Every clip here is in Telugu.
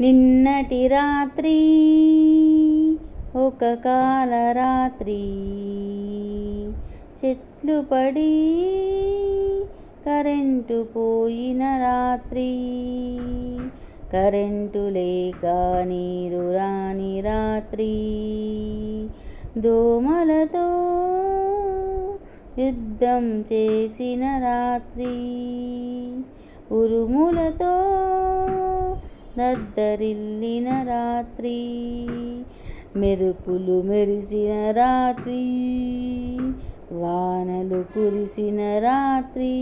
నిన్నటి రాత్రి ఒక కాల రాత్రి. చెట్లు పడి కరెంటు పోయిన రాత్రి. కరెంటు లేక నీరు రాని రాత్రి. దోమలతో యుద్ధం చేసిన రాత్రి. ఉరుములతో దద్దరిల్లిన రాత్రి మెరుపులు మెరిసిన రాత్రి వానలు కురిసిన రాత్రి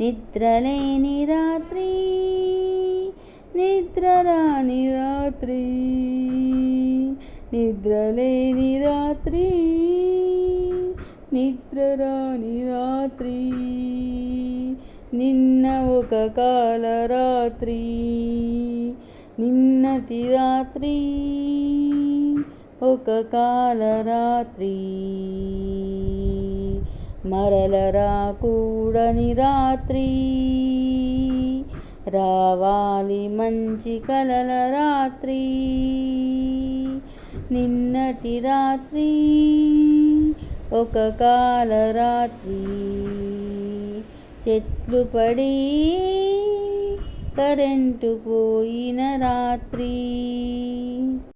నిద్రలేని రాత్రి నిద్ర రాని రాత్రి నిద్రలేని రాత్రి నిద్ర రాని రాత్రి నిన్న ఒక కాల రాత్రి నిన్నటి రాత్రి ఒక కాల రాత్రి మరల రాకూడని రాత్రి రావాలి మంచి కలల రాత్రి. నిన్నటి రాత్రి ఒక కాల రాత్రి చెట్లు పడి కరెంటు పోయిన రాత్రి.